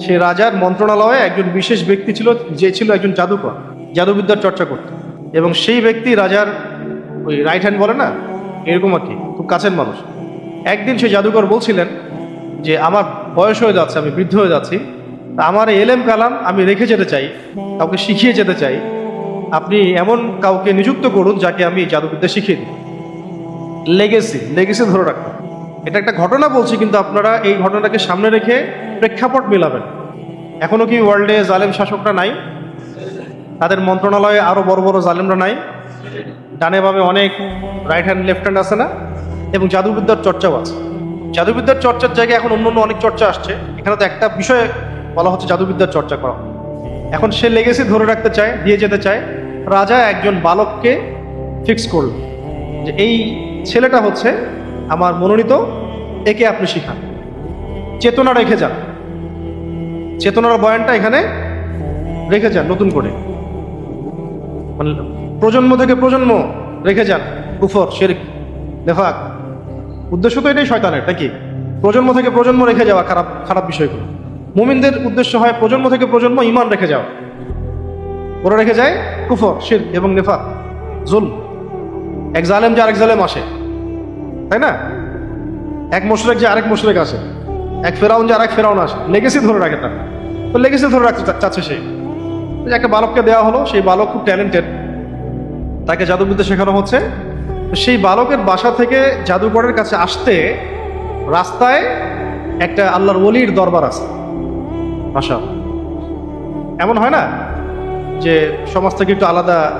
সে রাজার মন্ত্রণালয়ে একজন বিশেষ ব্যক্তি ছিল, যে ছিল একজন জাদুকর, জাদুবিদ্যার চর্চা করত। এবং সেই ব্যক্তি রাজার ওই রাইট হ্যান্ড বলে না, এরকম আর কি, খুব কাছের মানুষ। একদিন সে জাদুকর বলছিলেন যে, আমার বয়স হয়ে যাচ্ছে, আমি বৃদ্ধ হয়ে যাচ্ছি, তা আমার এলেম কালাম আমি রেখে যেতে চাই, কাউকে শিখিয়ে যেতে চাই। আপনি এমন কাউকে নিযুক্ত করুন যাকে আমি জাদুবিদ্যা শিখিয়ে দিই। লেগেসি লেগেসি ধরে রাখতে হবে। এটা একটা ঘটনা বলছি, কিন্তু আপনারা এই ঘটনাটাকে সামনে রেখে প্রেক্ষাপট মেলাবেন। এখনও কি ওয়ার্ল্ডে জালেম শাসকরা নাই? তাদের মন্ত্রণালয়ে আরও বড় বড় জালেমরা নাই? ডানে বামে অনেক রাইট হ্যান্ড লেফট হ্যান্ড আছে না? এবং জাদুবিদ্যার চর্চাও আছে। জাদুবিদ্যার চর্চার জায়গায় এখন অন্য অন্য অনেক চর্চা আসছে। এখানে তো একটা বিষয়ে বলা হচ্ছে জাদুবিদ্যার চর্চা করা। এখন সে লেগেসি ধরে রাখতে চায়, দিয়ে যেতে চায়। রাজা একজন বালককে ফিক্স করল। যে এই ছেলেটা হচ্ছে আমার মনোনীত একে আপনি শিখান। চেতনা রেখে যান। চেতনার বয়ানটা এখানে রেখে যান, নতুন করে। মানে প্রজন্ম থেকে প্রজন্ম রেখে যান, কুফর, শেরিক, নেফাক। উদ্দেশ্য তো এটাই শয়তানের, নাকি? প্রজন্ম থেকে প্রজন্ম রেখে যাওয়া খারাপ খারাপ বিষয়গুলো। মুমিনদের উদ্দেশ্য হয় প্রজন্ম থেকে প্রজন্ম ইমান রেখে যাওয়া। ওরা রেখে যায় কুফর শির এবং নেফাক জুল এক জালেম যে আরেক জালেম আসে। তাই না? এক মোশরেক যে আরেক মোশরেক আসে এক ফেরাউন যে আরেক ফেরাউন আসে লেগেসি ধরে রাখে তার। তো লেগেসি ধরে রাখতে চাচ্ছে সে। একটা বালককে দেওয়া হলো, সেই বালক খুব ট্যালেন্টেড তাকে জাদুবিদ্যা শেখানো হচ্ছে। সেই বালকের বাসা থেকে জাদুঘরের কাছে আসতে রাস্তায় একটা আল্লাহর ওলির দরবার আছে। বাসা এমন হয় না যে সমাজ থেকে একটু আলাদা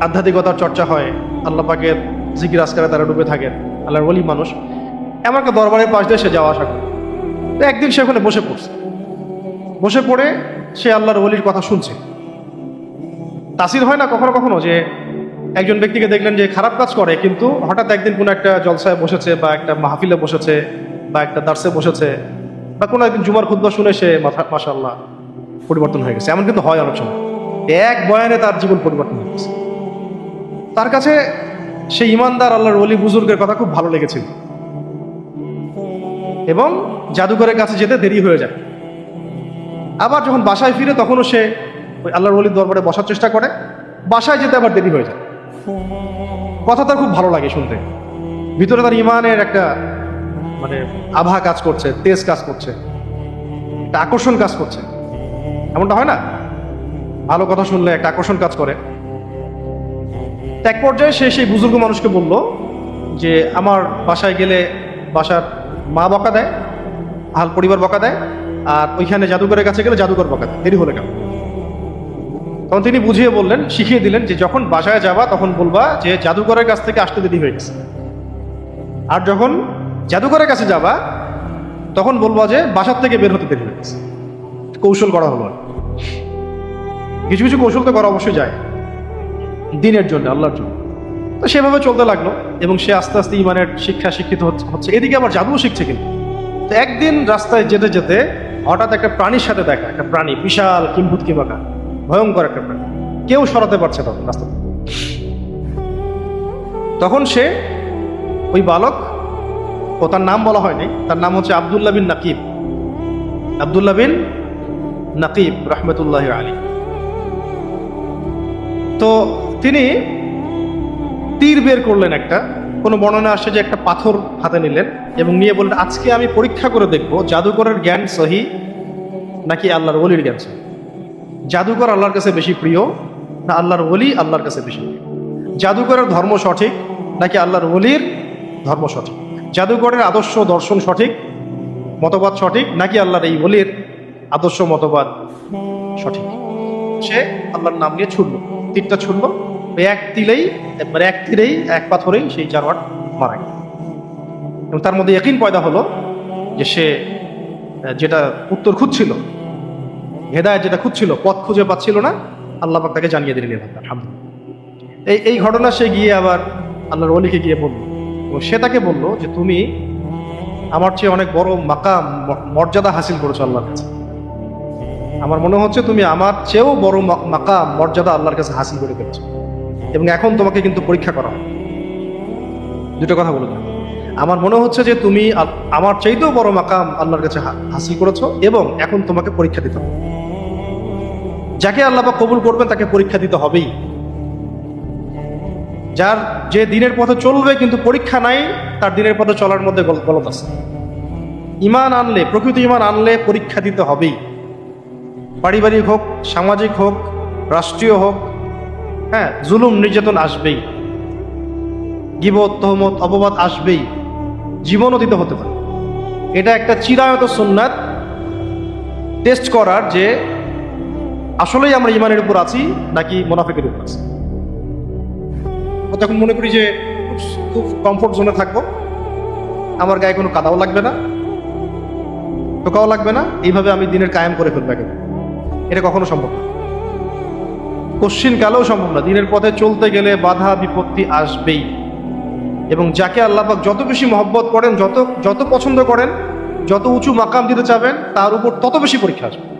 আধ্যাত্মিকতার চর্চা হয়, আল্লাহ পাকের জিকির আজকারে তারা ডুবে থাকেন। আল্লাহর ওলি মানুষ এমন একটা দরবারের পাশ দিয়ে সে যাওয়া আসা করে। তো একদিন সে ওখানে বসে পড়ছে। বসে পড়ে সে আল্লাহর ওলির কথা শুনছে। তাসির হয় না কখনো কখনো যে একজন ব্যক্তিকে দেখলেন যে খারাপ কাজ করে, কিন্তু হঠাৎ একদিন কোনো একটা জলসায় বসেছে বা একটা মাহফিলে বসেছে বা একটা দার্সে বসেছে বা কোনো একদিন জুমার খুদ্া শুনে সে মাথা মাসাল্লাহ পরিবর্তন হয়ে গেছে। এমন কিন্তু হয় অনেক সময়। এক বয়ানে তার জীবন পরিবর্তন হয়ে গেছে। তার কাছে সেই ইমানদার আল্লাহর অলি বুজুর্গের কথা খুব ভালো লেগেছিল। এবং জাদুঘরের কাছে যেতে দেরি হয়ে যায়। আবার যখন বাসায় ফিরে তখনও সে ওই আল্লাহর অলির দরবারে বসার চেষ্টা করে, বাসায় যেতে আবার দেরি হয়ে যায়। কথা তার খুব ভালো লাগে শুনতে। ভিতরে তার ইমানের একটা মানে আভা কাজ করছে, তেজ কাজ করছে, একটা আকর্ষণ কাজ করছে। এমনটা হয় না? ভালো কথা শুনলে একটা আকর্ষণ কাজ করে। এক পর্যায়ে সে সেই বুজুর্গ মানুষকে বলল যে, আমার বাসায় গেলে বাসার মা বকা দেয় হাল পরিবার বকা দেয়, আর ওইখানে জাদুঘরের কাছে গেলে জাদুঘর বকা দেয়। দেরি হলে কেন? তখন তিনি বুঝিয়ে বললেন, শিখিয়ে দিলেন যে, যখন বাসায় যাবা, তখন বলবা যে, জাদুঘরের কাছ থেকে আসতে দেরি হয়ে গেছে। আর যখন জাদুঘরের কাছে যাবা, তখন বলবা যে, বাসার থেকে বের হতে দেরি হয়ে গেছে। কৌশল করা হলো কিছু কিছু কৌশল তো করা অবশ্যই যায়। দিনের জন্য, আল্লাহর জন্য। তো সেভাবে চলতে লাগল এবং সে আস্তে আস্তে ইমানের শিক্ষা শিক্ষিত হচ্ছে- এদিকে আবার জাদুও শিখছে কিন্তু। তো একদিন রাস্তায় যেতে যেতে হঠাৎ একটা প্রাণীর সাথে দেখা, একটা প্রাণী, বিশাল কিম্ভূত কিমাকা ভয়ঙ্কর একটা প্রাণী। কেউ সরাতে পারছে তখন রাস্তা তখন সে ওই বালক ও তার নাম বলা হয়নি, তার নাম হচ্ছে আবদুল্লাহ বিন নাকিব। আবদুল্লাহ বিন নাকিব রহমতুল্লাহ আলী তো তিনি তীর বের করলেন একটা। কোনো বর্ণনা আসছে যে একটা পাথর হাতে নিলেন এবং নিয়ে বললেন, আজকে আমি পরীক্ষা করে দেখব, জাদুকরের জ্ঞান সহি নাকি আল্লাহর ওলির জ্ঞান সহি? জাদুকর আল্লাহর কাছে বেশি প্রিয় না আল্লাহর ওলি আল্লাহর কাছে বেশি প্রিয়? জাদুকরের ধর্ম সঠিক নাকি আল্লাহর ওলির ধর্ম সঠিক? জাদুকরের আদর্শ দর্শন সঠিক, মতবাদ সঠিক নাকি আল্লাহর এই ওলির আদর্শ মতবাদ সঠিক? সে আল্লাহর নাম নিয়ে ছুটল। তীরটা ছুটলো। এক তিলেই মানে এক তীরেই এক পাথরেই সেই জানোয়ার মারা গেল। এবং তার মধ্যে একই পয়দা হলো যে সে, যেটা উত্তর খুঁজছিল হেদায় যেটা খুঁজছিল, পথ খুঁজে পাচ্ছিল না, আল্লাহ পাক তাকে জানিয়ে দিলেন এভাবে আলহামদুলিল্লাহ এই এই ঘটনা সে গিয়ে আবার আল্লাহর অলিকে গিয়ে বলল। এবং সে তাকে বলল যে, তুমি আমার চেয়ে অনেক বড় মাকাম, মর্যাদা হাসিল করেছ আল্লাহর কাছে। আমার মনে হচ্ছে তুমি আমার চেয়েও বড় মাকাম, মর্যাদা আল্লাহর কাছে হাসিল করে ফেলেছো। এবং এখন তোমাকে কিন্তু পরীক্ষা করা দুটো কথা বলে আমার মনে হচ্ছে যে তুমি আমার চাইতেও বড় মাকাম আল্লাহর কাছে হাসিল করেছ এবং এখন তোমাকে পরীক্ষা দিতে হবে। যাকে আল্লাহ পাক কবুল করবেন তাকে পরীক্ষা দিতে হবেই। যার যে দিনের পথে চলবে কিন্তু পরীক্ষা নাই, তার দিনের পথে চলার মধ্যে গলত আছে। ইমান আনলে, প্রকৃত ইমান আনলে পরীক্ষা দিতে হবেই। পারিবারিক হোক, সামাজিক হোক, রাষ্ট্রীয় হোক হ্যাঁ জুলুম, নির্যাতন আসবেই। গিবত, তহমত, অপবাদ আসবেই। জীবন দিতে হতে পারে। এটা একটা চিরায়ত সুন্নাত। টেস্ট করার যে আসলেই আমরা ইমানের উপর আছি নাকি মোনাফিকের উপর আছি। তখন মনে করি যে খুব- কমফোর্ট জোনে থাকব, আমার গায়ে কোনো কাদাও লাগবে না, টোকাও লাগবে না, এইভাবে আমি দিনের কায়েম করে ফেলব। এটা কখনো সম্ভব না। কশ্চিন কালেও সম্ভব না। দিনের পথে চলতে গেলে বাধা, বিপত্তি আসবেই। এবং যাকে আল্লাপাক যত বেশি মহব্বত করেন, যত যত পছন্দ করেন, যত উঁচু মাকাম দিতে চাবেন, তার উপর তত বেশি পরীক্ষা আসবে।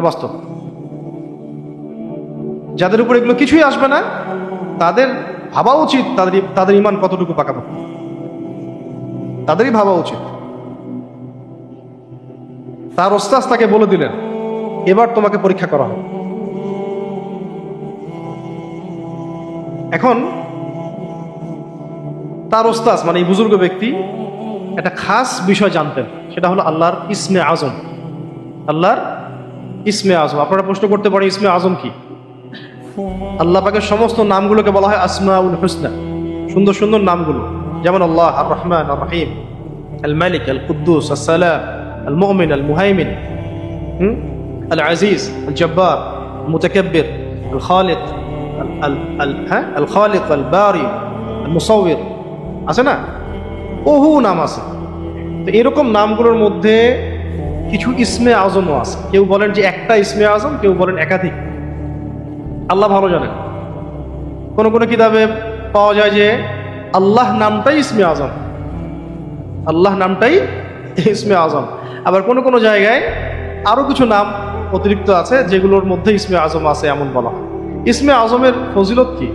বাস্তব। যাদের উপর এগুলো কিছুই আসবে না, তাদের ভাবা উচিত তাদের তাদের ইমান কতটুকু পাকাপাকি তাদেরই ভাবা উচিত। তার ওস্তাজ তাকে বলে দিলেন এবার তোমাকে পরীক্ষা করা হবে এখন তার ওস্তাজ মানে এই বুজুর্গ ব্যক্তি একটা খাস বিষয় জানতেন, সেটা হলো আল্লাহর ইসমে আজম। আল্লাহর ইসমে আজম। আপনারা প্রশ্ন করতে পারেন, ইসমে আজম কি? আল্লাহ পাকের সমস্ত নামগুলোকে বলা হয় আসমাউল হুসনা। সুন্দর সুন্দর নামগুলো, যেমন আল্লাহ, আর রহমান, আর রহিম, আল মালিক, আল কুদ্দুস, আসসালাম, আল মুমিন, আল মুহাইমিন। হুম? আল আজিজ আল জব্বার মুতাকাব্বির আল খালিক হ্যাঁ আল খালিক আল আছে না? বহু নাম আছে। তো এরকম নামগুলোর মধ্যে কিছু ইসমে আজমও আছে। কেউ বলেন যে একটা ইসমে আজম, কেউ বলেন একাধিক। আল্লাহ ভালো জানেন। কোন কোন কিতাবে পাওয়া যায় যে আল্লাহ নামটাই ইসমে আজম। আল্লাহ নামটাই ইসমে আজম। আবার কোন কোন জায়গায় আরও কিছু নাম অতিরিক্ত আছে, যেগুলোর মধ্যে ইসমে আজম আছে এমন বলা। হয় ইসমে আজমের ফজিলত কি?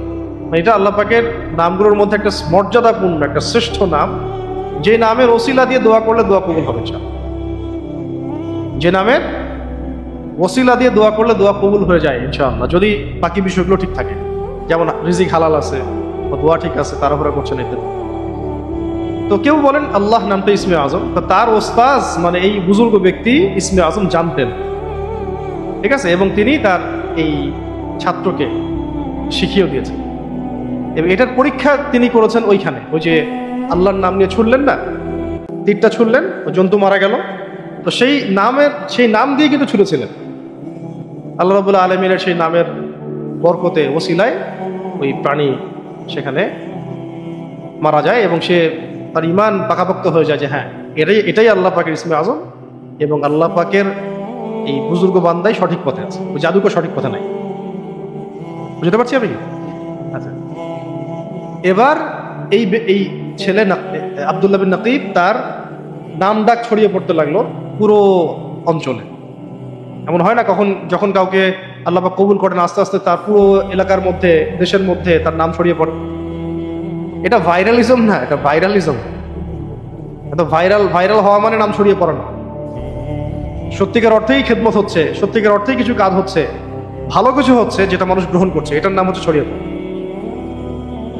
মানে এটা আল্লাহ পাকের নামগুলোর মধ্যে একটা মর্যাদাপূর্ণ, একটা শ্রেষ্ঠ নাম। যে নামের ওসিলা দিয়ে দোয়া করলে দোয়া কবুল হবে, ইনশাআল্লাহ। যে নামের ওসিলা দিয়ে দোয়া করলে দোয়া কবুল হয়ে যায়, ইনশাআল্লাহ। যদি বাকি বিষয়গুলো ঠিক থাকে, যেমন রিজিক হালাল আছে বা দোয়া ঠিক আছে, তাড়াহুড়া করছেন এতে। তো কেউ বলেন, আল্লাহ নামটা ইসমে আজম তার ওস্তাজ মানে এই বুজুর্গ ব্যক্তি ইসমে আজম জানতেন। ঠিক আছে? এবং তিনি তার এই ছাত্রকে শিখিয়েও দিয়েছেন। এবং এটার পরীক্ষা তিনি করেছেন ওইখানে। ওই যে আল্লাহর নাম নিয়ে ছুড়লেন না? তীরটা ছুড়লেন, ও জন্তু মারা গেল। তো সেই নামের, সেই নাম দিয়ে কিন্তু ছুটেছিলেন। আল্লাহ রবুল্লা আলমিনের সেই নামের বরকতে, ওসিলায় ওই প্রাণী সেখানে মারা যায় এবং সে তার ইমান পাকাপোক্ত হয়ে যায় যে হ্যাঁ এটাই এটাই আল্লাহ পাকের ইসমে আজম এবং আল্লাহ পাকের এই বুজুর্গ বান্দাই সঠিক পথে আছে। ওই জাদুকর সঠিক পথে নাই। বুঝতে পারছি আমি? আচ্ছা। এবার এই এই ছেলে আব্দুল্লাহ বিন নাকিব তার নাম ডাক ছড়িয়ে পড়তে লাগল পুরো অঞ্চলে। এমন হয় না কখন যখন কাউকে আল্লাহ কবুল করেন আস্তে আস্তে তার পুরো এলাকার মধ্যে দেশের মধ্যে তার নাম ছড়িয়ে পড়ে। এটা ভাইরালিজম না এটা ভাইরালিজম এটা ভাইরাল ভাইরাল হওয়া মানে নাম ছড়িয়ে পড়ে না সত্যিকার অর্থেই খেদমত হচ্ছে, সত্যিকার অর্থেই কিছু কাজ হচ্ছে, ভালো কিছু হচ্ছে যেটা মানুষ গ্রহণ করছে, এটার নাম হচ্ছে পড়া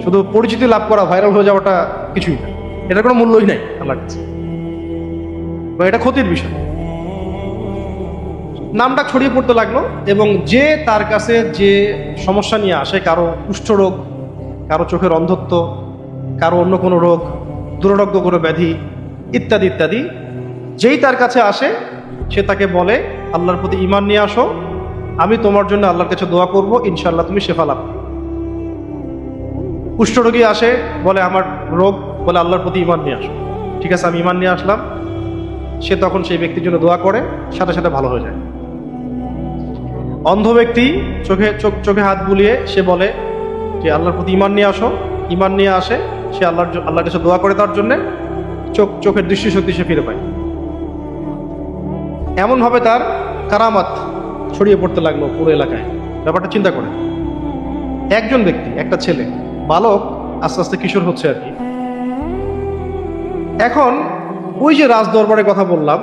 শুধু পরিচিতি লাভ করা ভাইরাল হয়ে যাওয়াটা কিছুই না, এটার কোনো মূল্যই নাই আল্লাহর কাছে। বা এটা ক্ষতির বিষয়। নামটা ছড়িয়ে পড়তে লাগল এবং যে তার কাছে যে সমস্যা নিয়ে আসে, কারও কুষ্ঠরোগ কারও চোখের অন্ধত্ব, কারও অন্য কোনো রোগ দুরারোগ্য কোনো ব্যাধি, ইত্যাদি ইত্যাদি, যেই তার কাছে আসে সে তাকে বলে, আল্লাহর প্রতি ইমান নিয়ে আসো, আমি তোমার জন্য আল্লাহর কাছে দোয়া করব ইনশাল্লাহ তুমি শেফা লাভ। কুষ্ঠরোগী আসে, বলে, আমার রোগ। বলে, আল্লাহর প্রতি ইমান নিয়ে আসো। ঠিক আছে, আমি ইমান নিয়ে আসলাম। সে তখন সেই ব্যক্তির জন্য দোয়া করে, সাথে সাথে ভালো হয়ে যায়। অন্ধ ব্যক্তি চোখে, চোখ, চোখে হাত বুলিয়ে সে বলে যে আল্লাহর প্রতি ইমান নিয়ে আসো। ইমান নিয়ে আসে, সে আল্লাহর আল্লাহর কাছে দোয়া করে তার জন্যে, চোখ, চোখের দৃষ্টিশক্তি সে ফিরে পায়। এমনভাবে তার কারামাত ছড়িয়ে পড়তে লাগল পুরো এলাকায়। ব্যাপারটা চিন্তা করে একজন ব্যক্তি একটা ছেলে বালক আস্তে আস্তে কিশোর হচ্ছে আর কি। এখন ওই যে রাজ দরবারের কথা বললাম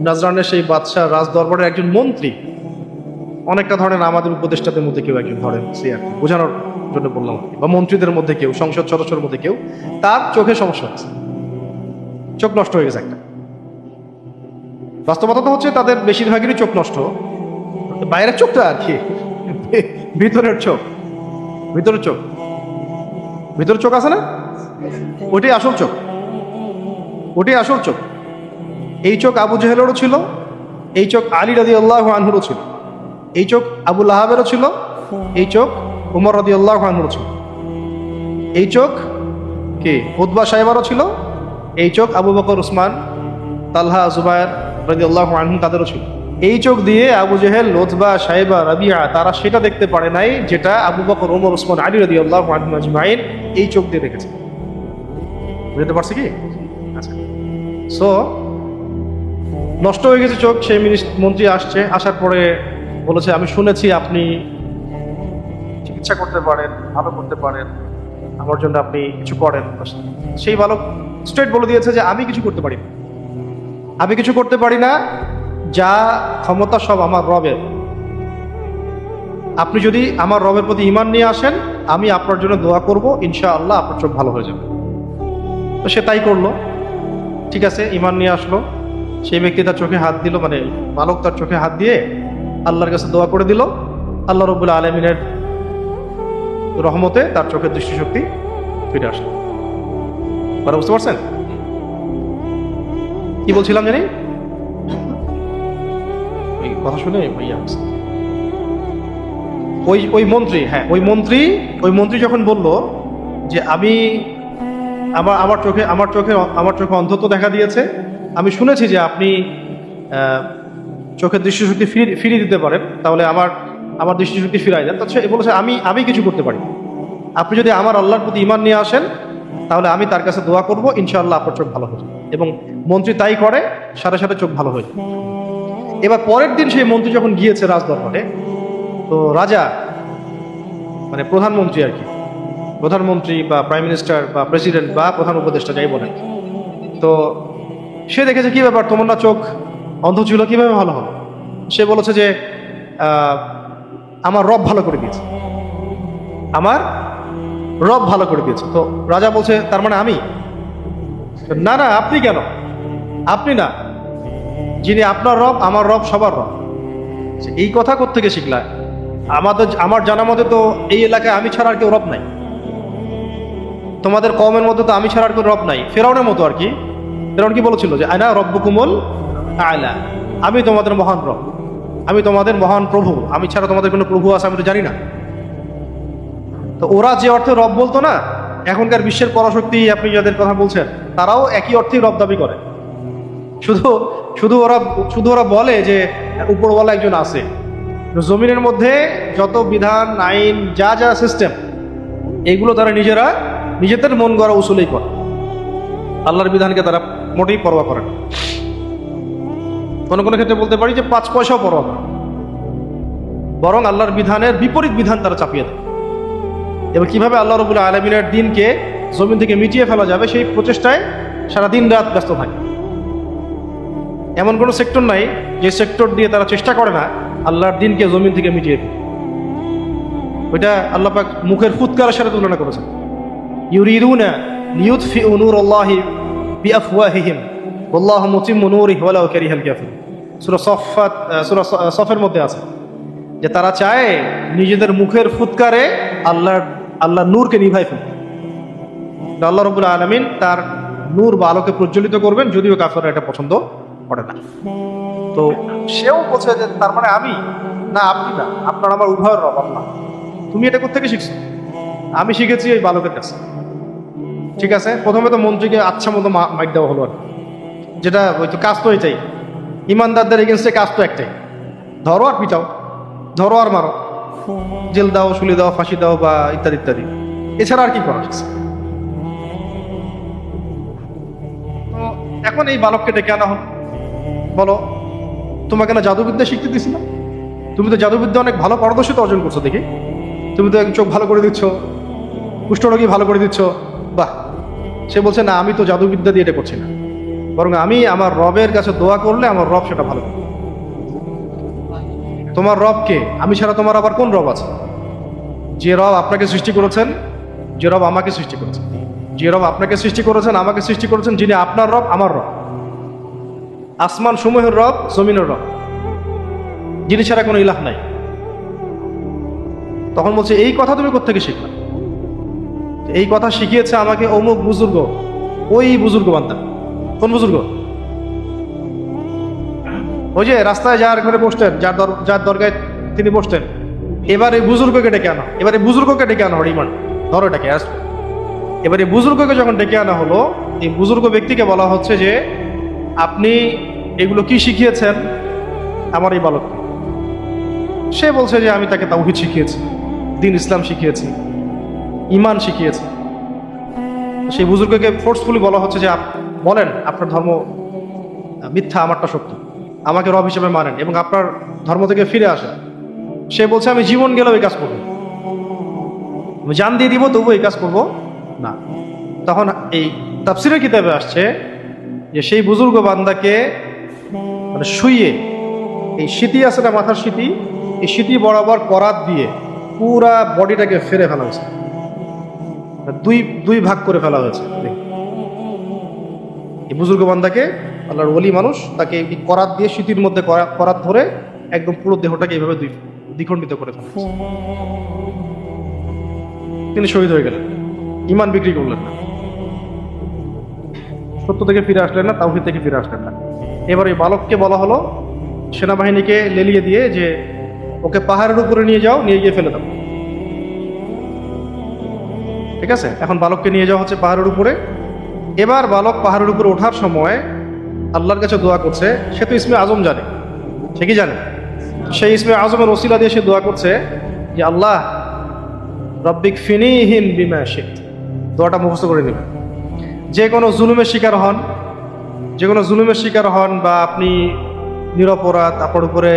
নাজরানের সেই বাদশাহ রাজ দরবারের একজন মন্ত্রী অনেকটা ধরনের আমাদের উপদেষ্টাদের মধ্যে কেউ একজন ধরেন সে আর কি, বোঝানোর জন্য বললাম বা মন্ত্রীদের মধ্যে কেউ সংসদ সদস্যের মধ্যে কেউ তার চোখে সমস্যা হচ্ছে। চোখ নষ্ট হয়ে গেছে একটা। বাস্তবতা তো হচ্ছে তাদের বেশিরভাগেরই চোখ নষ্ট। বাইরের চোখটা আর কি? ভিতরের চোখ। ভিতরের চোখ। ভিতরের চোখ আছে না? ওটাই আসল চোখ। ওটাই আসল চোখ। এই চোখ আবু জেহেলেরও ছিল, এই চোখ আলী রাজি আল্লাহ আনহুরও ছিল, এই চোখ আবুল আহাবেরও ছিল, এই চোখ উমর রাজি আল্লাহ আনহুরও ছিল। এই চোখ কে উদ্বা সাহেবারও ছিল, এই চোখ আবু বকর, উসমান, তালহা, জুবায়ের রাজি আল্লাহ আনহু তাদেরও ছিল। এই চোখ দিয়ে আবু জেহেল লোতবা সাহেবা রাবিয়া তারা সেটা দেখতে পারে নাই, যেটা আবু বকর, ওমর, উসমান, আলী রাজি আল্লাহ আনহু আজমাইন এই চোখ দিয়ে দেখেছে। বুঝতে পারছি কি? আচ্ছা। সো নষ্ট হয়ে গেছে চোখ, সেই মন্ত্রী আসছে, আসার পরে বলেছে, আমি শুনেছি আপনি চিকিৎসা করতে পারেন, ভালো করতে পারেন, আমার জন্য আপনি কিছু করেন। সেই বালক স্ট্রেট বলে দিয়েছে যে, আমি কিছু করতে পারি না। আমি কিছু করতে পারি না। যা ক্ষমতা সব আমার রবের। আপনি যদি আমার রবের প্রতি ইমান নিয়ে আসেন, আমি আপনার জন্য দোয়া করব ইনশা আল্লাহ আপনার চোখ ভালো হয়ে যাবে। তো সে তাই করল। ঠিক আছে ইমান নিয়ে আসলো। সেই ব্যক্তি তার চোখে হাত দিল মানে বালক তার চোখে হাত দিয়ে আল্লাহর কাছে দোয়া করে দিল। আল্লাহ রবুল্লা আলমিনের রহমতে তার চোখের দৃষ্টিশক্তি ফিরে আসলো। বুঝতে পারছেন? কি বলছিলাম জানি? ওই কথা শুনে ভাইয়া ওই ওই মন্ত্রী হ্যাঁ ওই মন্ত্রী ওই মন্ত্রী যখন বলল যে আমি আমার আমার চোখে আমার চোখে আমার চোখে অন্ধত্ব দেখা দিয়েছে আমি শুনেছি যে আপনি চোখের দৃষ্টিশক্তি ফিরিয়ে ফিরিয়ে দিতে পারেন তাহলে আমার আমার দৃষ্টিশক্তি ফিরাই দেন। তো সে বলেছে আমি আমি কিছু করতে পারি। আপনি যদি আমার আল্লাহর প্রতি ইমান নিয়ে আসেন তাহলে আমি তার কাছে দোয়া করব ইনশাআল্লাহ আপনার চোখ ভালো হয়ে যাবে। এবং মন্ত্রী তাই করে, সাথে সাথে চোখ ভালো হয়ে যায়। এবার পরের দিন সেই মন্ত্রী যখন গিয়েছে রাজদরবারে, তো রাজা মানে প্রধানমন্ত্রী আর কি, প্রধানমন্ত্রী বা প্রাইম মিনিস্টার বা প্রেসিডেন্ট বা প্রধান উপদেষ্টা যাই বলেন, তো সে দেখেছে কি ব্যাপার, তোমার না চোখ অন্ধ ছিল, কীভাবে ভালো হলো সে বলেছে যে আমার রব ভালো করে দিয়েছে। আমার রব ভালো করে দিয়েছে। তো রাজা বলছে, তার মানে আমি? না না, আপনি কেন? আপনি না। যিনি আপনার রব, আমার রব সবার রব। এই কথা কোত্থেকে শিখলা আমাদের আমার জানা মতে তো এই এলাকায় আমি ছাড়া আর কেউ রব নাই। তোমাদের কমের মধ্যে তো আমি ছাড়া আর কেউ রব নাই। ফেরাউনের মতো আর কি। ফেরাউন কি বলেছিল যে আয়না রব্ব কুমল আয়লা আমি তোমাদের মহান রব। আমি তোমাদের মহান প্রভু। আমি ছাড়া তোমাদের কোনো প্রভু আছে আমি তো জানি না। তো ওরা যে অর্থে রব বলতো না এখনকার বিশ্বের পরাশক্তি আপনি যাদের কথা বলছেন, তারাও একই অর্থেই রব দাবি করে। শুধু শুধু ওরা শুধু ওরা বলে যে উপরওয়ালা একজন আছে। জমিনের মধ্যে যত বিধান, আইন, যা যা সিস্টেম এগুলো তারা নিজেরা, নিজেদের মন গড়া উসুলেই করে। আল্লাহর বিধানকে তারা মোটেই পরোয়া করে না। কোনো কোনো ক্ষেত্রে বলতে পারি যে পাঁচ পয়সাও পরোয়া করে বরং আল্লাহর বিধানের বিপরীত বিধান তারা চাপিয়ে দেয়। এবার কীভাবে আল্লাহ রবুল্লা আলমিনের দিনকে জমিন থেকে মিটিয়ে ফেলা যাবে সেই প্রচেষ্টায় সারা দিন রাত ব্যস্ত থাকে। এমন কোনো সেক্টর নাই যে সেক্টর দিয়ে তারা চেষ্টা করে না আল্লাহর দিনকে জমিন থেকে মিটিয়ে দিতে ওইটা আল্লাহ পাক মুখের ফুৎকারের সাথে তুলনা করেছেন। ইউরিদুনা লিউতফিউ নূরাল্লাহি বিআফওয়াহিহিম, ওয়াল্লাহু মুতিম্মু নূরিহি ওয়ালাউ কারিহাল কাফিরুন সূরা সফাত সূরা সফের মধ্যে আছে যে তারা চায় নিজেদের মুখের ফুৎকারে আল্লাহর আল্লাহ নূরকে নিভাই ফেলতে তো আল্লাহ রবুল আলমিন তার নূর বা আলোকে প্রজ্বলিত করবেন, যদিও কাফেররা এটা পছন্দ করে না। তো সেও বলছে যে, তার মানে আমি? না, আপনি না। আপনার আমার উভয়ের রব, আল্লাহ। তুমি এটা কোথেকে শিখছো? আমি শিখেছি এই বালকের কাছে। ঠিক আছে? প্রথমে তো মন্ত্রীকে আচ্ছা মতো মাইক দেওয়া হলো আর। যেটা ওই তো কাজ তো এটাই। ইমানদারদের এগেনস্টে কাজ তো একটাই। ধরো আর পিটাও। ধরো আর মারো। জেল দাও, শুলি দাও, ফাঁসি দাও বা ইত্যাদি ইত্যাদি। এছাড়া আর কি করা যাচ্ছে? তো এখন এই বালককে ডেকে আনা হল। বলো, তোমাকে না জাদুবিদ্যা শিখতে দিছি না? তুমি তো জাদুবিদ্যা অনেক ভালো পারদর্শিতা অর্জন করছ দেখি। তুমি তো এক চোখ ভালো করে দিচ্ছ, কুষ্ঠরোগী ভালো করে দিচ্ছ, বাহ। সে বলছে, না, আমি তো জাদুবিদ্যা দিয়ে এটা করছি না। বরং আমি আমার রবের কাছে দোয়া করলে আমার রব সেটা ভালো করবে। তোমার রব কে আমি ছাড়া তোমার আবার কোন রব আছে? যে রব আপনাকে সৃষ্টি করেছেন, যে রব আমাকে সৃষ্টি করেছেন। যে রব আপনাকে সৃষ্টি করেছেন, আমাকে সৃষ্টি করেছেন, যিনি আপনার রব, আমার রব। আসমান সমূহের রব, জমিনের রব। যিনি ছাড়া কোনো ইলাহ নাই। তখন বলছে, এই কথা তুমি কোথেকে শিখলা? এই কথা শিখিয়েছে আমাকে অমুক বুজুর্গ। ওই বুজুর্গ বান্ধব কোন বুজুর্গ? ওই যে রাস্তায় যার ঘরে বসতেন, যার দর, যার দরগায় তিনি বসতেন, এবার এই বুজুর্গকে ডেকে আনা, এবার এই বুজুর্গকে ডেকে আনা হরিমান ধরো এটাকে আসবে এবার এই বুজুর্গকে যখন ডেকে আনা হলো, এই বুজুর্গ ব্যক্তিকে বলা হচ্ছে যে, আপনি এগুলো কি শিখিয়েছেন? আমার এই বালককে। সে বলছে যে, আমি তাকে তাওহিদ শিখিয়েছি, দিন ইসলাম শিখিয়েছি ইমান শিখিয়েছি। সেই বুজুর্গকে ফোর্সফুলি বলা হচ্ছে যে বলেন, আপনার ধর্ম মিথ্যা, আমারটা সত্য। আমাকে রব হিসেবে মানেন এবং আপনার ধর্ম থেকে ফিরে আসেন। সে বলছে, আমি জীবন গেলেও এই কাজ করব। আমি জান দিয়ে দিব তবু এই কাজ করব না। তখন এই তাফসিরের কিতাবে আসছে যে সেই বুজুর্গ বান্দাকে মানে শুইয়ে এই স্মৃতি আছে না, মাথার স্মৃতি এই স্মৃতি বরাবর করাত দিয়ে পুরা বডিটাকে ফেরে ফেলা হয়েছে। দুই দুই ভাগ করে ফেলা হয়েছে। এই বুজুর্গ বান্দাকে আল্লাহর ওলি মানুষ, তাকে এই করাত দিয়ে স্মৃতির মধ্যে করা- করাত ধরে একদম পুরো দেহটাকে এইভাবে দুই, দ্বিখণ্ডিত করে ফেলা তিনি শহীদ হয়ে গেলেন। ইমান বিক্রি করলেন না। সত্য থেকে ফিরে আসলেন না, তাওহিদ থেকে ফিরে আসলেন না। এবার এই বালককে বলা হলো, সেনাবাহিনীকে লেলিয়ে দিয়ে যে, ওকে পাহাড়ের উপরে নিয়ে যাও, নিয়ে গিয়ে ফেলে দাও। ঠিক আছে? এখন বালককে নিয়ে যাওয়া হচ্ছে পাহাড়ের উপরে। এবার বালক পাহাড়ের উপরে ওঠার সময় আল্লাহর কাছে দোয়া করছে, সে তো ইসমে আজম জানে। কি জানে? সেই ইসমে আজমের ওসিলা দিয়ে সে দোয়া করছে যে, আল্লাহ, রব্বিক ফিনিহীন বিমা শিখ দোয়াটা মুখস্থ করে নেবেন যে কোনো জুলুমের শিকার হন, যে কোনো জুলুমের শিকার হন বা আপনি নিরপরাধ আপনার উপরে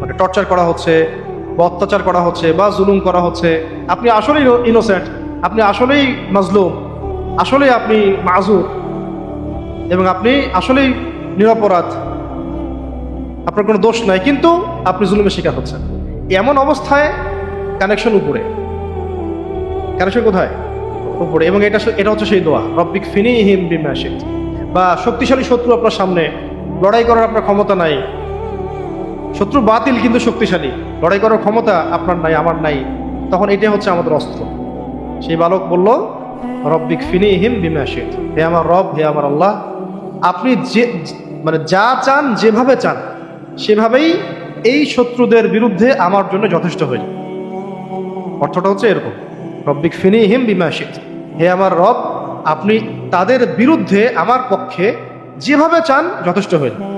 মানে টর্চার করা হচ্ছে, বা অত্যাচার করা হচ্ছে, বা জুলুম করা হচ্ছে, আপনি আসলেই ইনোসেন্ট, আপনি আসলেই মাজলুম, আসলেই আপনি মাজুর এবং আপনি আসলেই নিরপরাধ। আপনার কোনো দোষ নাই, কিন্তু আপনি জুলুমের শিকার হচ্ছেন। এমন অবস্থায় কানেকশন উপরে। কানেকশন কোথায়? উপরে। এবং এটা এটা হচ্ছে সেই দোয়া। রব্বিক ফিনি হিম বিমাশিত বা শক্তিশালী শত্রু আপনার সামনে। লড়াই করার আপনার ক্ষমতা নাই। শত্রু বাতিল, কিন্তু শক্তিশালী। লড়াই করার ক্ষমতা আপনার নাই, আমার নাই। তখন এটাই হচ্ছে আমাদের অস্ত্র। সেই বালক বলল, রব্বিক ফিনি হিম বিমাশিত হে আমার রব, হে আমার আল্লাহ আপনি যে মানে যা চান, যেভাবে চান, সেভাবেই এই শত্রুদের বিরুদ্ধে আমার জন্য যথেষ্ট হয়ে যায় অর্থটা হচ্ছে এরকম। রব্বিক ফিনি হিম বিমাশিত হে আমার রব, আপনি তাদের বিরুদ্ধে আমার পক্ষে যেভাবে চান, যথেষ্ট হয়ে যান।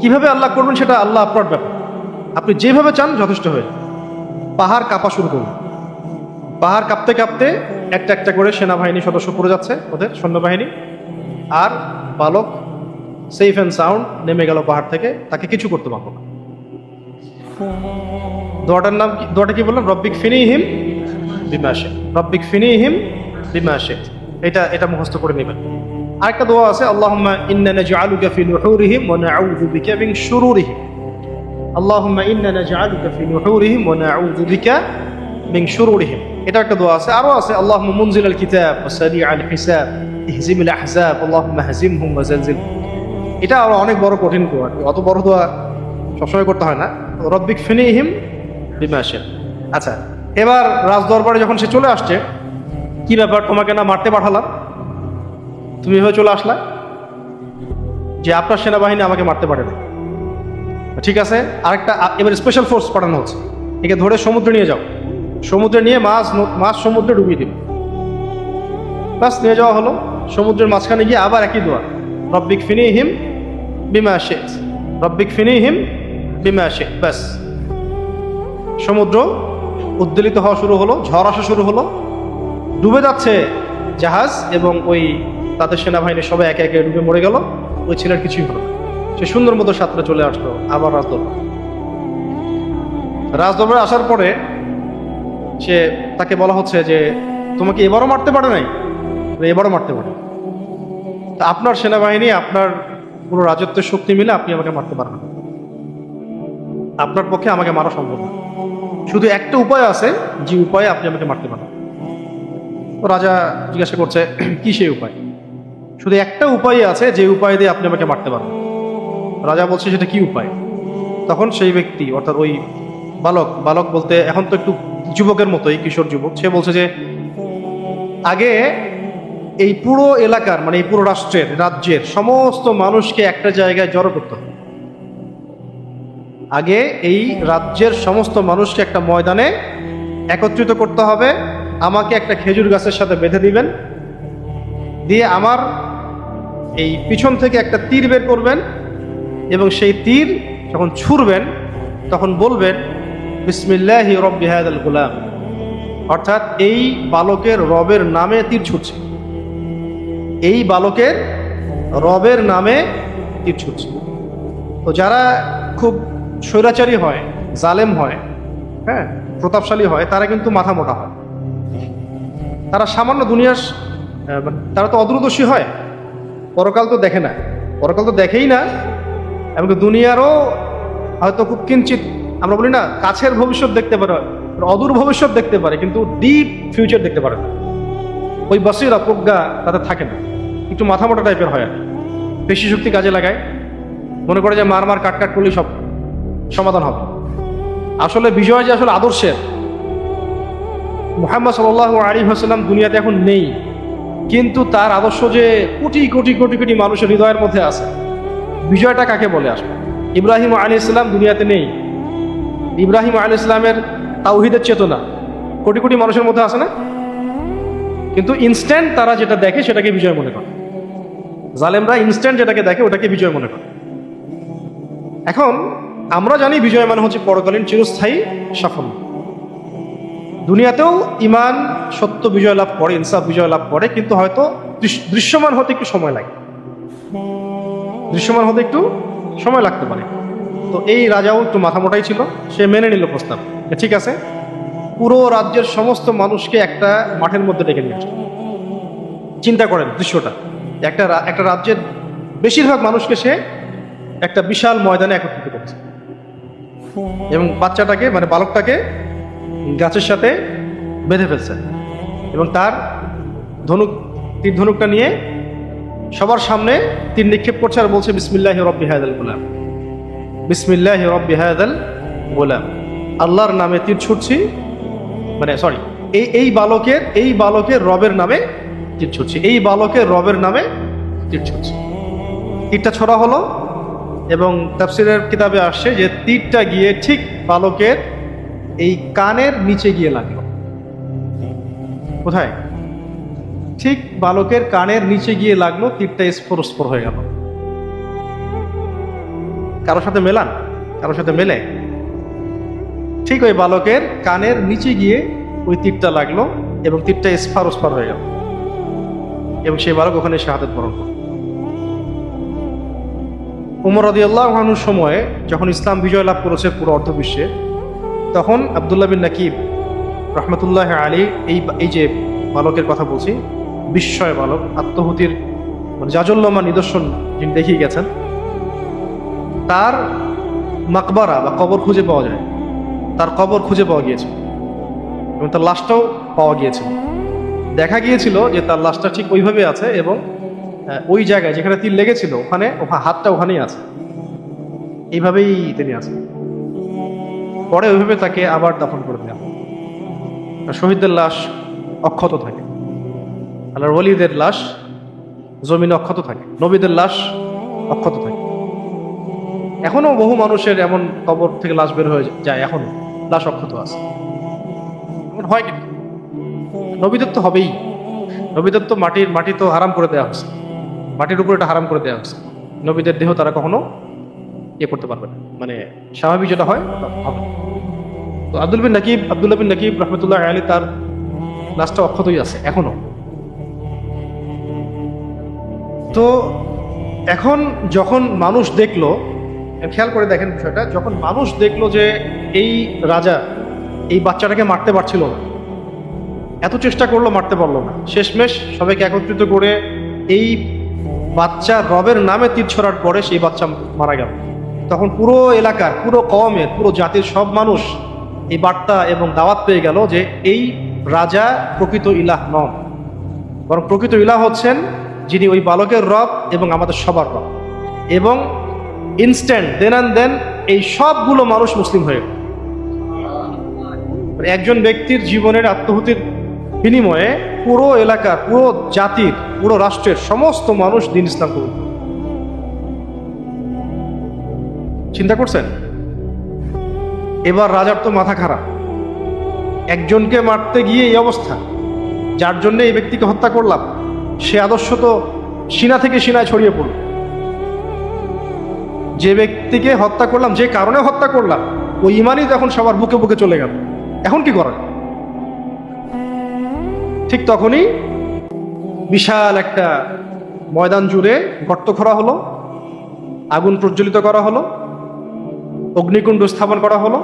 কীভাবে আল্লাহ করবেন সেটা আল্লাহ আপনার ব্যাপার। আপনি যেভাবে চান, যথেষ্ট হয়ে। পাহাড় কাঁপা শুরু করুন। পাহাড় কাঁপতে কাঁপতে একটা একটা করে সেনাবাহিনী সদস্য পড়ে যাচ্ছে ওদের সৈন্যবাহিনী। আর বালক সেফ অ্যান্ড সাউন্ড নেমে গেল পাহাড় থেকে, তাকে কিছু করতে পারব না। দোয়াটার নাম দোয়াটা কি বললাম? রব্বিক ফিনিহিম বিমাশে। রব্বিক ফিনিহিম বিমাশে। এটা এটা মুখস্থ করে নেবেন। আরেকটা দোয়া আছে, আল্লাহুম্মা ইন্না নাজআলুকা ফি নুহুরিহিম ওয়া নাউযু বিকা মিন শুরুরিহিম। আল্লাহুম্মা ইন্না নাজআলুকা ফি নুহুরিহিম ওয়া নাউযু বিকা মিন শুরুরিহিম। এটা একটা দোয়া আছে। আরও আছে, আল্লাহ আল্লাহুম্মা মুনজিলাল কিতাব ওয়া সারিআল হিসাব ইহজিমিল আহজাব, আল্লাহুম্মা হাজিমহুম ওয়া জালজিল এটা আরও অনেক বড় কঠিন দোয়া। অত বড় দোয়া সবসময় করতে হয় না। রব্বিক ফিনিহিম বিমাসেন আচ্ছা এবার রাজ দরবারে যখন সে চলে আসছে, কি ব্যাপার, তোমাকে না মারতে পাঠালাম? তুমি এভাবে চলে আসলা? যে আপনার সেনাবাহিনী আমাকে মারতে পারে ঠিক আছে, আরেকটা, এবার স্পেশাল ফোর্স পাঠানো হচ্ছে। একে ধরে সমুদ্রে নিয়ে যাও। সমুদ্রে নিয়ে মাছ মাছ সমুদ্রে ডুবিয়ে দিবে বাস নিয়ে যাওয়া হলো। সমুদ্রের মাঝখানে গিয়ে আবার একই দোয়া রব্বিক ফিনি হিম বিমা শেখ রব্বিক ফিনি হিম বিমা শেখ ব্যাস। সমুদ্র উদ্বেলিত হওয়া শুরু হলো, ঝড় আসা শুরু হলো। ডুবে যাচ্ছে জাহাজ এবং ওই তাদের সেনাবাহিনীর সবাই একে একে ডুবে মরে গেল। ওই ছেলের কিছুই হলো সে সুন্দর মতো সাঁতরে চলে আসলো, আবার রাজদরবার। রাজদরবারে আসার পরে সে তাকে বলা হচ্ছে যে, তোমাকে এবারও মারতে পারে নাই? এবারও মারতে পারে তা আপনার সেনাবাহিনী, আপনার পুরো রাজত্বের শক্তি মিলে আপনি আমাকে মারতে পারবেন আপনার পক্ষে আমাকে মারা সম্ভব না। শুধু একটা উপায় আছে, যে উপায়ে আপনি আমাকে মারতে পারেন। তো রাজা জিজ্ঞাসা করছে, কি সেই উপায়? শুধু একটা উপায় আছে, যে উপায় দিয়ে আপনি আমাকে মারতে পারবেন রাজা বলছে, সেটা কি উপায়? তখন সেই ব্যক্তি, অর্থাৎ ওই বালক বালক বলতে এখন তো একটু যুবকের মতোই, কিশোর যুবক। সে বলছে যে, আগে এই পুরো এলাকার মানে এই পুরো রাষ্ট্রের, রাজ্যের সমস্ত মানুষকে একটা জায়গায় জড়ো করতে হবে। আগে এই রাজ্যের সমস্ত মানুষকে একটা ময়দানে একত্রিত করতে হবে, আমাকে একটা খেজুর গাছের সাথে বেঁধে দিবেন, দিয়ে আমার এই পিছন থেকে একটা তীর বের করবেন, এবং সেই তীর যখন ছুড়বেন, তখন বলবেন বিসমিল্লাহি রব্বি হায়াদাল গুলাম। অর্থাৎ এই বালকের রবের নামে তীর ছুটছে। এই বালকের রবের নামে তীর ছুটছে। তো যারা খুব স্বৈরাচারী হয়, জালেম হয় হ্যাঁ প্রতাপশালী হয়, তারা কিন্তু মাথা মোটা হয়। তারা সামান্য দুনিয়ার মানে তারা তো অদূরদর্শী হয়। পরকাল তো দেখে না। পরকাল তো দেখেই না। এমনকি দুনিয়ারও হয়তো খুব কিঞ্চিত আমরা বলি না, কাছের ভবিষ্যৎ দেখতে পারে, অদূর ভবিষ্যৎ দেখতে পারে, কিন্তু ডিপ ফিউচার দেখতে পারে না। ওই বসিরা প্রজ্ঞা তাদের থাকে না। একটু মাথা মোটা টাইপের হয় আর। পেশি শক্তি কাজে লাগায়। মনে করে যে মার মার কাট কাট করলেই সব সমাধান হবে। আসলে বিজয় যে আসলে আদর্শের। মুহাম্মদ সাল আলী হাসাল্লাম দুনিয়াতে এখন নেই। কিন্তু তার আদর্শ যে কোটি কোটি কোটি কোটি মানুষের হৃদয়ের মধ্যে আছে। বিজয়টা কাকে বলে আসবে ইব্রাহিম আলী ইসলাম দুনিয়াতে নেই। ইব্রাহিম আলী ইসলামের তাওহিদের চেতনা। কোটি কোটি মানুষের মধ্যে আছে না? কিন্তু ইনস্ট্যান্ট তারা যেটা দেখে সেটাকে বিজয় মনে করে। জালেমরা ইনস্ট্যান্ট যেটাকে দেখে ওটাকে বিজয় মনে করে। এখন আমরা জানি বিজয় মানে হচ্ছে পরকালীন চিরস্থায়ী সাফল্য। দুনিয়াতেও ইমান সত্য বিজয় লাভ করে, ইনসাফ বিজয় লাভ করে, কিন্তু হয়তো দৃশ্যমান হতে একটু সময় লাগে। দৃশ্যমান হতে একটু সময় লাগতে পারে। তো এই রাজাও একটু মাথা মোটাই ছিল, সে মেনে নিল প্রস্তাব। ঠিক আছে, পুরো রাজ্যের সমস্ত মানুষকে একটা মাঠের মধ্যে ডেকে নিয়ে আসে। চিন্তা করেন দৃশ্যটা। একটা একটা রাজ্যের বেশিরভাগ মানুষকে সে একটা বিশাল ময়দানে একত্রিত করছে। এবং বাচ্চাটাকে মানে বালকটাকে গাছের সাথে বেঁধে ফেলছে। এবং তার ধনুক, তীর ধনুকটা নিয়ে সবার সামনে তীর নিক্ষেপ করছে আর বলছে, বিসমিল্লাহ রব্বি হায়দাল গোলাম। বিসমিল্লাহ রব্বি হায়দাল গোলাম। আল্লাহর নামে তীর ছুটছি মানে সরি এই এই বালকের এই বালকের রবের নামে তীর ছুটছি, এই বালকের রবের নামে তীর ছুটছি। তীরটা ছোড়া হলো এবং তাফসিরের কিতাবে আসছে যে তীরটা গিয়ে ঠিক বালকের এই কানের নিচে গিয়ে লাগল। কোথায়? ঠিক বালকের কানের নিচে গিয়ে লাগল, তীরটা স্ফোর হয়ে গেল। কারোর সাথে মেলান, কারোর সাথে মেলে। ঠিক ওই বালকের কানের নিচে গিয়ে ওই তীরটা লাগল এবং তীরটা স্ফার স্ফার হয়ে গেল। এবং সেই বালক ওখানে শাহাদত বরণ করল। উমর রদিয়াল্লাহ আনহুর সময়ে যখন ইসলাম বিজয় লাভ করেছে পুরো অর্ধ বিশ্বে তখন আবদুল্লাহ বিন নাকিব রহমতুল্লাহ আলী এই এই যে বালকের কথা বলছি, বিস্ময় বালক, আত্মহুতির মানে নিদর্শন যিনি দেখিয়ে গেছেন তার মাকবারা বা কবর খুঁজে পাওয়া যায়। তার কবর খুঁজে পাওয়া গিয়েছে। এবং তার লাশটাও পাওয়া গিয়েছিল দেখা গিয়েছিল যে তার লাশটা ঠিক ওইভাবে আছে এবং ওই জায়গায় যেখানে তীর লেগেছিল, ওখানে ওখা হাতটা ওখানেই আছে। এইভাবেই তিনি আছেন। পরে ওইভাবে তাকে আবার দাফন করে দেওয়া। শহীদদের লাশ অক্ষত থাকে। আল্লাহর ওলিদের লাশ জমিনে অক্ষত থাকে। নবীদের লাশ অক্ষত থাকে। এখনও বহু মানুষের এমন কবর থেকে লাশ বের হয়ে যায় এখনও। লাশ অক্ষত আছে। এমন হয় কিন্তু। নবীদের তো হবেই। নবীদের তো মাটির, মাটি তো হারাম করে দেওয়া হচ্ছে মাটির উপরে এটা হারাম করে দেওয়া হচ্ছে নবীদের দেহ তারা কখনো ইয়ে করতে পারবে না। মানে স্বাভাবিক যেটা হয় হবে। তো আব্দুল বিন নাকিব, আব্দুল্লাহ বিন নাকিব রহমতুল্লাহ আলী তার লাশটা অক্ষতই আছে, এখনও। তো এখন যখন মানুষ দেখল খেয়াল করে দেখেন বিষয়টা, যখন মানুষ দেখল যে এই রাজা এই বাচ্চাটাকে মারতে পারছিল না, এত চেষ্টা করল মারতে পারল না। শেষমেশ সবাইকে একত্রিত করে এই বাচ্চা রবের নামে তীর ছড়ার পরে সেই বাচ্চা মারা গেল। তখন পুরো এলাকার, পুরো কমের পুরো জাতির সব মানুষ এই বার্তা এবং দাওয়াত পেয়ে গেল যে এই রাজা প্রকৃত ইলাহ নন। বরং প্রকৃত ইলাহ হচ্ছেন যিনি ওই বালকের রব এবং আমাদের সবার রব। এবং ইনস্ট্যান্ট দেন অ্যান্ড দেন এই সবগুলো মানুষ মুসলিম হয়ে একজন ব্যক্তির জীবনের আত্মহুতির বিনিময়ে পুরো এলাকার পুরো জাতির পুরো রাষ্ট্রের সমস্ত মানুষ দিন ইসলাম করল। চিন্তা করছেন? এবার রাজার তো মাথা খারাপ। একজনকে মারতে গিয়ে এই অবস্থা। যার জন্য এই ব্যক্তিকে হত্যা করলাম। সে আদর্শ তো সিনা থেকে সিনায় ছড়িয়ে পড়ল। যে ব্যক্তিকে হত্যা করলাম, যে কারণে হত্যা করলাম, ওই ইমানই তখন সবার বুকে বুকে চলে গেল। এখন কি করার ঠিক তখনই বিশাল একটা ময়দান জুড়ে গর্ত খোঁড়া হলো, আগুন প্রজ্বলিত করা হলো, অগ্নিকুণ্ড স্থাপন করা হলো,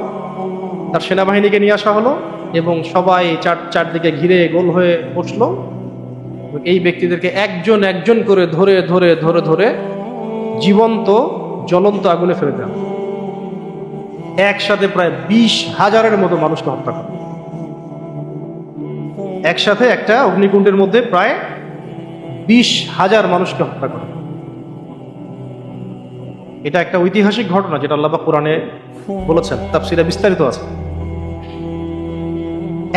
তার সেনাবাহিনীকে নিয়ে আসা হলো এবং সবাই চার, চারদিকে ঘিরে গোল হয়ে বসল। এই ব্যক্তিদেরকে একজন একজন করে ধরে ধরে ধরে ধরে জীবন্ত জ্বলন্ত আগুনে ফেলে দেওয়া একসাথে প্রায় বিশ হাজারের মতো মানুষকে হত্যা করে। একসাথে একটা অগ্নিকুণ্ডের মধ্যে প্রায় বিশ হাজার মানুষকে হত্যা করে। এটা একটা ঐতিহাসিক ঘটনা যেটা আল্লাহ কোরআনে বলেছেন, তাফসিরে বিস্তারিত আছে।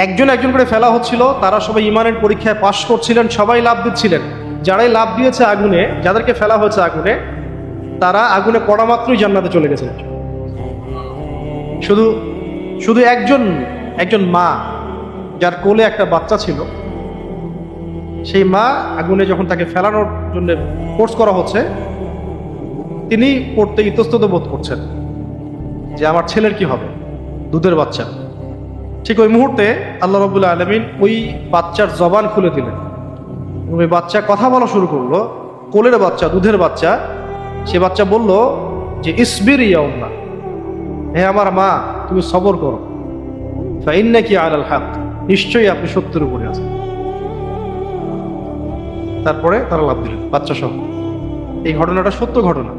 একজন একজন করে ফেলা হচ্ছিল, তারা সবাই ইমানের পরীক্ষায় পাশ করছিলেন, সবাই লাভ দিচ্ছিলেন। যারাই লাভ দিয়েছে আগুনে, যাদেরকে ফেলা হয়েছে আগুনে তারা আগুনে পড়া মাত্রই জান্নাতে চলে গেছিলেন শুধু শুধু একজন একজন মা, যার কোলে একটা বাচ্চা ছিল। সেই মা আগুনে যখন তাকে ফেলানোর জন্য ফোর্স করা হচ্ছে, তিনি পড়তে ইতস্তত বোধ করছেন যে আমার ছেলের কি হবে, দুধের বাচ্চা। ঠিক ওই মুহূর্তে আল্লাহ রবুল্লা আলমিন ওই বাচ্চার জবান খুলে দিলেন। ওই বাচ্চা কথা বলা শুরু করল, কোলের বাচ্চা, দুধের বাচ্চা সে বাচ্চা বলল যে, ইসবির ইয়াউম্মা হে আমার মা, তুমি সবর করো। ফাইন নাকি আলাল হাত নিশ্চয়ই আপনি সত্যের উপরে আছেন। তারপরে তারা লাভ দিলেন, বাচ্চা সহ। এই ঘটনাটা সত্য ঘটনা।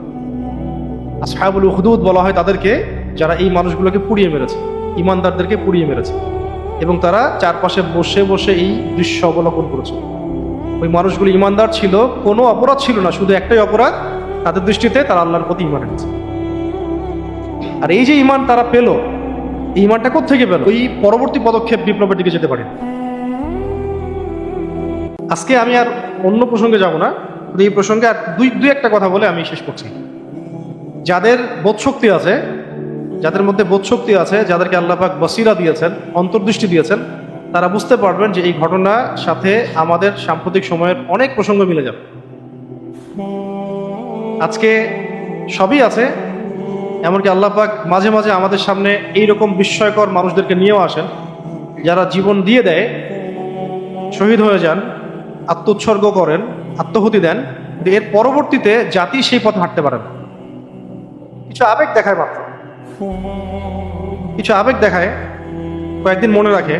আসহাবুল হুদুদ বলা হয় তাদেরকে, যারা এই মানুষগুলোকে পুড়িয়ে মেরেছে, ইমানদারদেরকে পুড়িয়ে মেরেছে। এবং তারা চারপাশে বসে বসে এই দৃশ্য অবলোকন করেছে। ওই মানুষগুলো ইমানদার ছিল, কোনো অপরাধ ছিল না, শুধু একটাই অপরাধ তাদের দৃষ্টিতে তারা আল্লাহর প্রতি ইমান এনেছে। আর এই যে ইমান তারা পেল, এই ইমানটা কোথেকে পেল? ওই পরবর্তী পদক্ষেপ বিপ্লবের দিকে যেতে পারে। আজকে আমি আর অন্য প্রসঙ্গে যাব না এই প্রসঙ্গে আর দুই দুই একটা কথা বলে আমি শেষ করছি। যাদের বোধশক্তি আছে, যাদের মধ্যে বোধশক্তি আছে, যাদেরকে আল্লাপাক বসিরা দিয়েছেন, অন্তর্দৃষ্টি দিয়েছেন, তারা বুঝতে পারবেন যে এই ঘটনার সাথে আমাদের সাম্প্রতিক সময়ের অনেক প্রসঙ্গ মিলে যাবে। আজকে সবই আছে, এমনকি আল্লাপাক মাঝে মাঝে আমাদের সামনে এই রকম বিস্ময়কর মানুষদেরকে নিয়েও আসেন, যারা জীবন দিয়ে দেয়, শহীদ হয়ে যান, আত্মোৎসর্গ করেন, আত্মহুতি দেন এর পরবর্তীতে জাতি সেই পথে হাঁটতে পারে না। কিছু আবেগ দেখায় মাত্র। কিছু আবেগ দেখায়, কয়েকদিন মনে রাখে,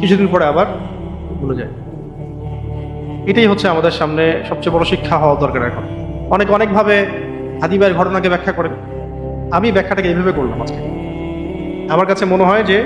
কিছুদিন পরে আবার ভুলে যায়। এটাই হচ্ছে আমাদের সামনে সবচেয়ে বড় শিক্ষা হওয়া দরকার এখন। অনেক অনেকভাবে হাদিবাইয়ের ঘটনাকে ব্যাখ্যা করেন আমি ব্যাখ্যাটাকে এইভাবে করলাম আজকে। আমার কাছে মনে হয় যে